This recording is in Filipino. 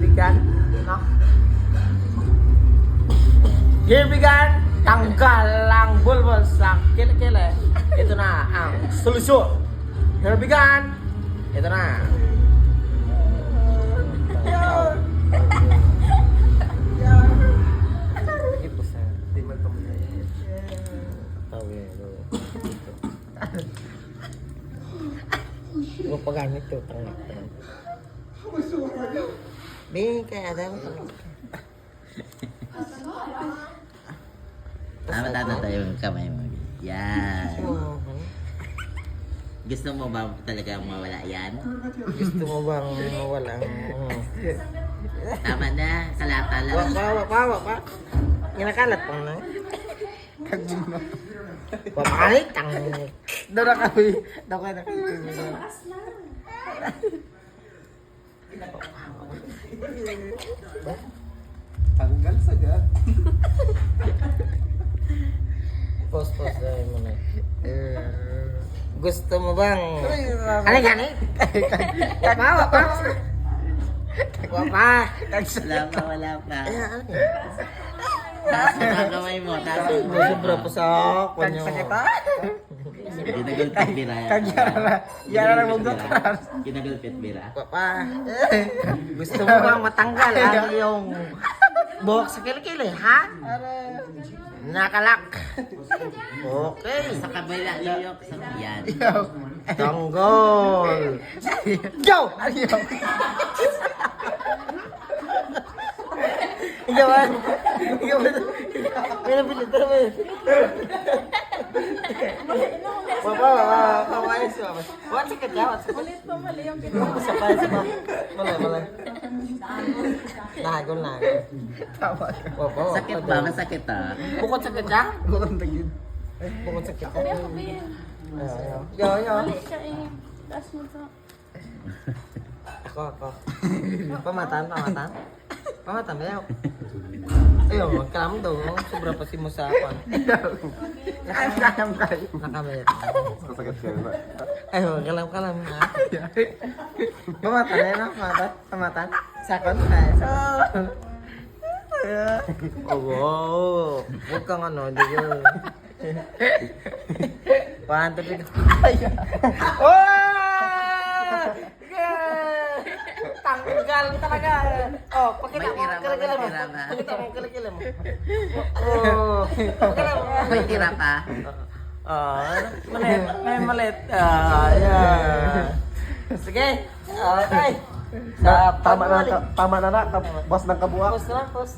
Bigan. No? Hibigan kang galang bulbul sang kile-kile itu na ang solusyon Hibigan itu na. Ya, Gue pegang itu, tenang, tenang. Tawero. Huwag pa gamit to, tangak tangak. Bing, kaya adam. Tama tama tayo yung kamay mo. Yan. Gusto mo ba talaga mawala yan? Gusto mo bang mawala ang... Tama na, kalata lang. Wak pa, wak pa, wak pa. Ginakalat pa na. Wak pa rin, tang. Daw na kami. Daw ka na kami. Tanggal sagad. Pause, pause dahil mo na. Eh, Gusto mo bang... Ano gani? Wak pa. Wak pa. Wala pa, wala pa. Taas mo ang kamay mo, taas mo. Sobra pa sa. Ginagulpit bira. Kagyara. Yara na mong doktor. Ginagulpit bira. Papa, gusto mo bang matanggal ang iyong buhok sa kilikili, ha? Nakalak. Okay. Sa kabila, liyok. Sa yan. Tanggol. Go! Ayaw. Ikaw ba? Ikaw ba? May napilit na naman. Papa, papa, papa, ayos mo. What sakit ya? What sakit? Ulit po, mali yung Sa pa, sa pa. Malay, malay. Nagol, nagol. Tama. Papa, Sakit ba? Masakit ah. Bukod sakit ya? Gulong tagid. Bukod sakit ya? Sabi ako, Bin. Yo, yo. Mali siya eh. Taas mo to. Ako, ako. Pamatan, Pamata tambah ya. Ayo, iya, kamu daw. Seberapa sih musa mo kalem, kalem Ayo, kalam Sakon? Iya. Oh, wow. ngono aja, ano, hindi ko. Oh! Tanggal talaga. Oh, pakita mo kilikili mo. Pakita mo kilikili mo. Oh. May tira pa. Ah, malit, may malit. Ah, yeah. Sige. Okay. Sa Tama na, tama na na. Boss ng kabuak. Post na, post.